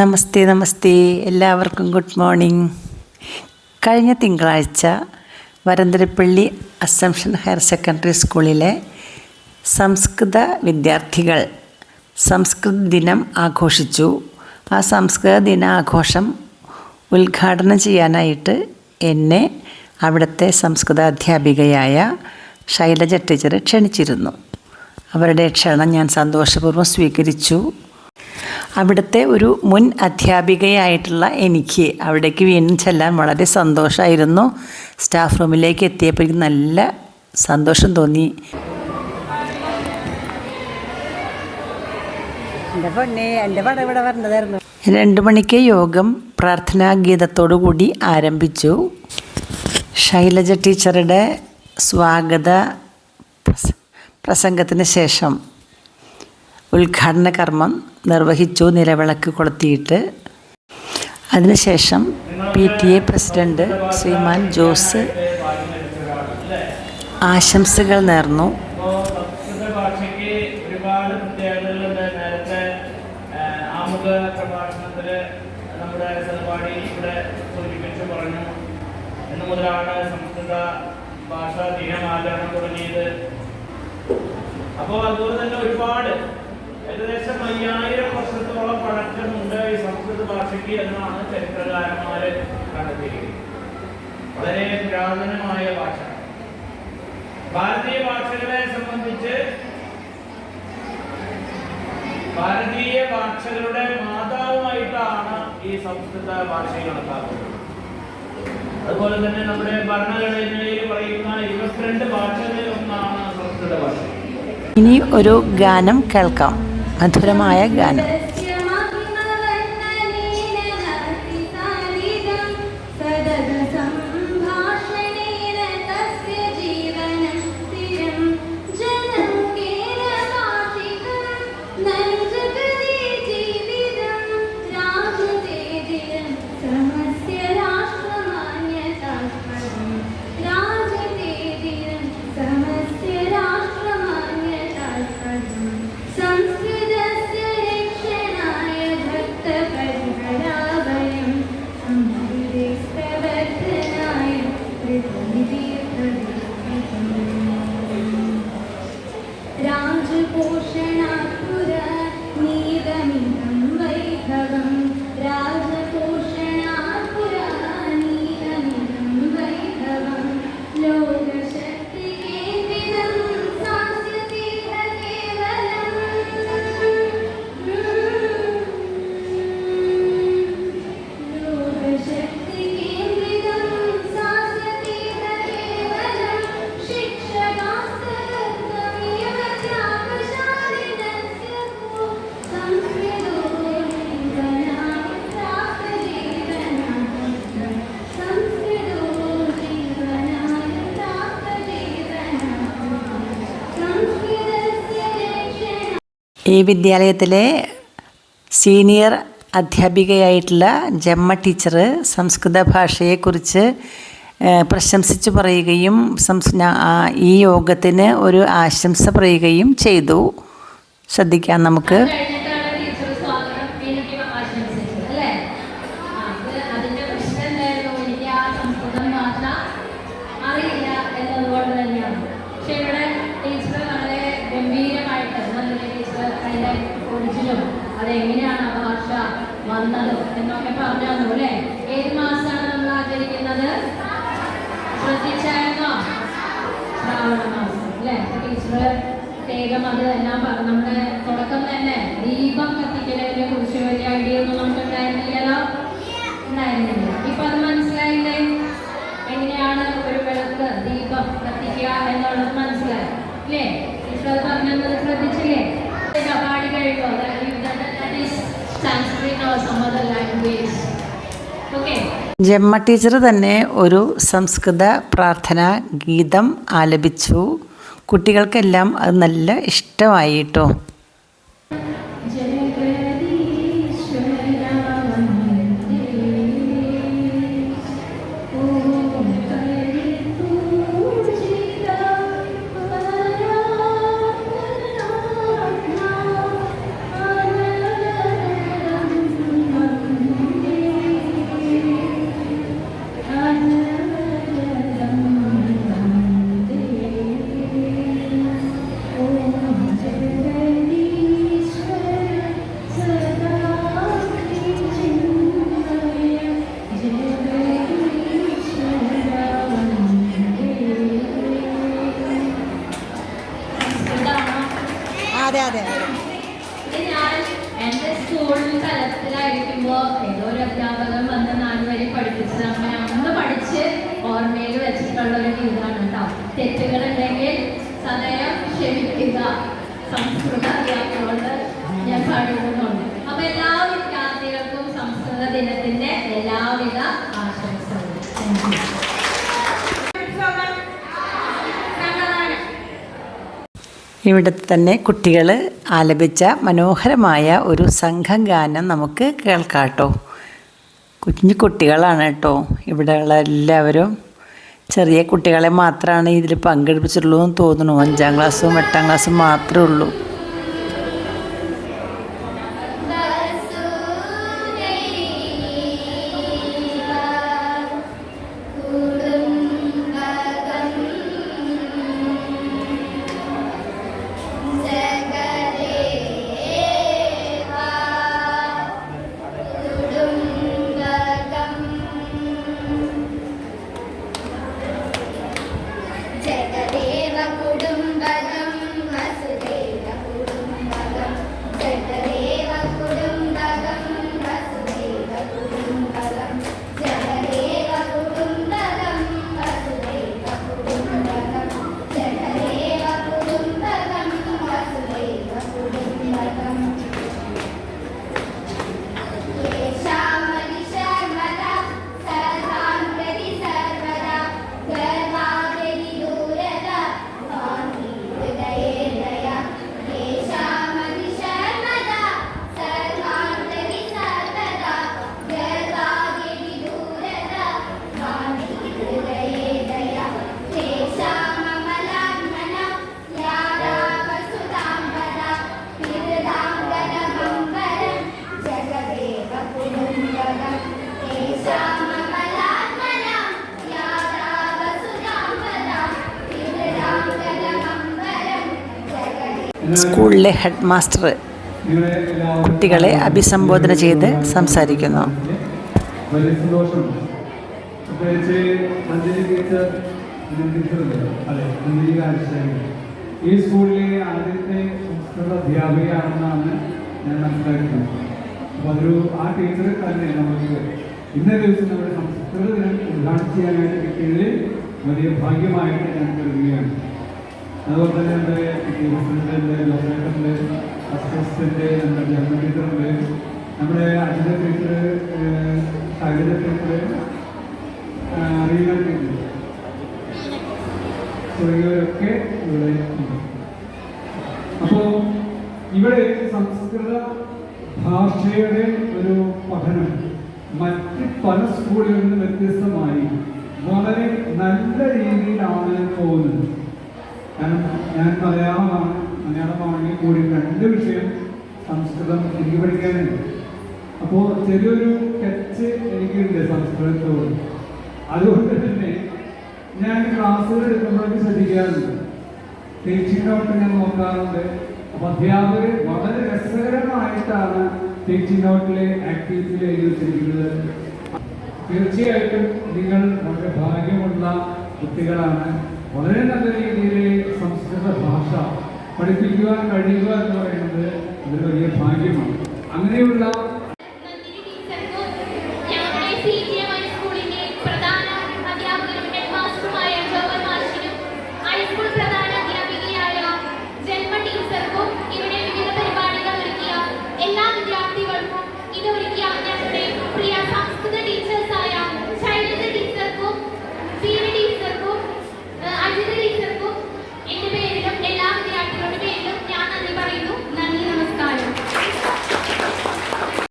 നമസ്തേ നമസ്തേ. എല്ലാവർക്കും good morning കഴിഞ്ഞ തിങ്കളാഴ്ച വരന്തരപ്പള്ളി അസംഷൻ ഹയർ സെക്കൻഡറി സ്കൂളിലെ സംസ്കൃത വിദ്യാർത്ഥികൾ സംസ്കൃത ദിനം ആഘോഷിച്ചു. ആ സംസ്കൃത ദിനാഘോഷം ഉദ്ഘാടനം ചെയ്യാനായിട്ട് എന്നെ അവിടുത്തെ സംസ്കൃത അധ്യാപികയായ ശൈലജ ടീച്ചർ ക്ഷണിച്ചിരുന്നു. അവരുടെ ക്ഷണം ഞാൻ സന്തോഷപൂർവം സ്വീകരിച്ചു. അവിടുത്തെ ഒരു മുൻ അധ്യാപികയായിട്ടുള്ള എനിക്ക് അവിടേക്ക് വീണ്ടും ചെല്ലാൻ വളരെ സന്തോഷമായിരുന്നു സ്റ്റാഫ് റൂമിലേക്ക് എത്തിയപ്പോൾ എനിക്ക് നല്ല സന്തോഷം തോന്നി. എന്റെ പൊന്നെ എന്റെ പടം ഇവിടെ വരണതായിരുന്നു രണ്ട് മണിക്ക് യോഗം പ്രാർത്ഥനാ ഗീതത്തോടു കൂടി ആരംഭിച്ചു. ശൈലജ ടീച്ചറുടെ സ്വാഗത പ്രസ- പ്രസംഗത്തിന് ശേഷം ഉദ്ഘാടന കർമ്മം നിർവഹിച്ചു നിലവിളക്ക് കൊളുത്തിയിട്ട്. അതിനുശേഷം P T A president Shriman Jose ആശംസകൾ നേർന്നു. ഭാഷാ ദിനം ദിനമാചരണം തുടങ്ങിയത് അപ്പോൾ അതുപോലെ തന്നെ ഒരുപാട് ഏകദേശം അയ്യായിരം വർഷത്തോളം പഴക്കമുണ്ട് ഈ സംസ്കൃത ഭാഷയ്ക്ക് എന്നാണ് ചരിത്രകാരന്മാര് കണ്ടെത്തിയിരിക്കുന്നത്. വളരെ പുരാതനമായ ഭാഷ. ഭാരതീയ ഭാഷകളെ സംബന്ധിച്ച് ഭാരതീയ ഭാഷകളുടെ മാതാവുമായിട്ടാണ് ഈ സംസ്കൃത ഭാഷ കണക്കാക്കുന്നത്. അതുപോലെ തന്നെ നമ്മുടെ ഭരണഘടനയിൽ പറയുന്ന ഇരുപത്തിരണ്ട് ഭാഷകളിൽ ഒന്നാണ് സംസ്കൃത ഭാഷ. ഇനി ഒരു ഗാനം കേൾക്കാം. മധുരമായ ഗാനം. ഈ വിദ്യാലയത്തിലെ സീനിയർ അധ്യാപികയായിട്ടുള്ള ജമ്മ ടീച്ചർ സംസ്കൃത ഭാഷയെക്കുറിച്ച് പ്രശംസിച്ച് പറയുകയും ഈ യോഗത്തിന് ഒരു ആശംസ പറയുകയും ചെയ്തു. ശ്രദ്ധിക്കാം നമുക്ക്. ഒറിജിനും അതെങ്ങനെയാണ് ആ ഭാഷ വന്നത് എന്നൊക്കെ പറഞ്ഞു തന്നു അല്ലേ? ഏത് മാസമാണ് നമ്മൾ ആചരിക്കുന്നത്? ശ്രദ്ധിച്ചായിരുന്നോ? ശ്രാവണ മാസം അല്ലേ? ടീച്ചർ പ്രത്യേകം അത് എല്ലാം പറഞ്ഞു നമ്മുടെ തുടക്കം തന്നെ ദീപം കത്തിക്കലിനെ കുറിച്ച് വലിയ ഐഡിയ ഒന്നും നമുക്ക് ഉണ്ടായിരുന്നില്ലല്ലോ ഉണ്ടായിരുന്നില്ല. ഇപ്പൊ അത് മനസ്സിലായില്ലേ? എങ്ങനെയാണ് ഒരു വിളക്ക് ദീപം കത്തിക്കുക എന്നുള്ളത് മനസ്സിലായി. അല്ലേ? ടീച്ചർ അത് പറഞ്ഞത് ശ്രദ്ധിച്ചില്ലേ? ജമ്മ ടീച്ചർ തന്നെ ഒരു സംസ്കൃത പ്രാർത്ഥന ഗീതം ആലപിച്ചു. കുട്ടികൾക്കെല്ലാം അത് നല്ല ഇഷ്ടമായി കേട്ടോ തലത്തിലായിരിക്കുമ്പോൾ ഏതോ ഒരു അധ്യാപകൻ വന്ന് വരെ അങ്ങനെ അന്ന് പഠിച്ച് ഓർമ്മയിൽ വെച്ചിട്ടുള്ള ഒരു ഗീതാണ് കേട്ടോ. തെറ്റുകളുണ്ടെങ്കിൽ സദയം ക്ഷമിക്കുക. സംസ്കൃത അധ്യാപകരോട് ഞാൻ പഠിക്കുന്നുണ്ട് അപ്പൊ എല്ലാ വിദ്യാർത്ഥികൾക്കും സംസ്കൃത ദിനത്തിന്റെ എല്ലാവിധ ഇവിടെ തന്നെ കുട്ടികൾ ആലപിച്ച മനോഹരമായ ഒരു സംഘം ഗാനം നമുക്ക് കേൾക്കാട്ടോ. കുഞ്ഞു കുട്ടികളാണ് കേട്ടോ. ഇവിടെയുള്ള എല്ലാവരും ചെറിയ കുട്ടികളെ മാത്രമാണ് ഇതിൽ പങ്കെടുപ്പിച്ചിട്ടുള്ളൂ എന്ന് തോന്നുന്നു. അഞ്ചാം ക്ലാസ്സും എട്ടാം ക്ലാസ്സും മാത്രമേ ഉള്ളൂ. സ്കൂളിലെ ഹെഡ് മാസ്റ്റർ കുട്ടികളെ അഭിസംബോധന ചെയ്ത് സംസാരിക്കുന്നു. ഈ സ്കൂളിലെ ആദ്യത്തെ സംസ്കൃത അധ്യാപികയാണെന്നാണ് ഞാൻ മനസ്സിലാക്കുന്നത്. അപ്പോൾ അതൊരു ആ ടീച്ചർ തന്നെ നമുക്ക് ഇന്നേ ദിവസം നമ്മുടെ സംസ്കൃത ദിനം ഉദ്ഘാടനം ചെയ്യാനായിട്ട് കിട്ടിയതിൽ വലിയ ഭാഗ്യമായിട്ട് ഞാൻ കരുതുകയാണ്. അതുപോലെ തന്നെ എന്റെ പ്രസിഡന്റ് ജോസേട്ടന്റെ അസിസ്റ്റന്റ് നമ്മുടെ ജനറൽ ടീച്ചറുണ്ട് നമ്മുടെ Ajitha teacher Saritha teacher Reena teacher തുടങ്ങിയവരൊക്കെ ഇവിടെ അപ്പോൾ ഇവിടെ സംസ്കൃത ഭാഷയുടെ ഒരു പഠനം മറ്റ് പല സ്കൂളുകളിൽ നിന്ന് വ്യത്യസ്തമായി. വളരെ നല്ല രീതിയിലാണ് പോകുന്നത്. കാരണം ഞാൻ മലയാളമാണ്. മലയാളമാണെങ്കിൽ കൂടി രണ്ട് വിഷയം സംസ്കൃതം എനിക്ക് പഠിക്കാനുണ്ട്. അപ്പോൾ ചെറിയൊരു ടച്ച് എനിക്കുണ്ട് സംസ്കൃതത്തോട്. അതുകൊണ്ട് തന്നെ ഞാൻ ക്ലാസ്സുകൾ എടുക്കുമ്പോഴേക്ക് ശ്രദ്ധിക്കാറുണ്ട്. ടീച്ചിങ് നോട്ട് ഞാൻ നോക്കാറുണ്ട്. അപ്പോൾ അധ്യാപകർ വളരെ രസകരമായിട്ടാണ് ടീച്ചിങ് നോട്ടിലെ ആക്ടിവിറ്റിയിൽ എഴുതി വെച്ചിരിക്കുന്നത്. തീർച്ചയായിട്ടും നിങ്ങൾ വളരെ ഭാഗ്യമുള്ള കുട്ടികളാണ്. വളരെ നല്ല രീതിയിൽ സംസ്കൃത ഭാഷ പഠിപ്പിക്കുവാൻ കഴിയുക എന്ന് പറയുന്നത് ഒരു വലിയ ഭാഗ്യമാണ്. അങ്ങനെയുള്ള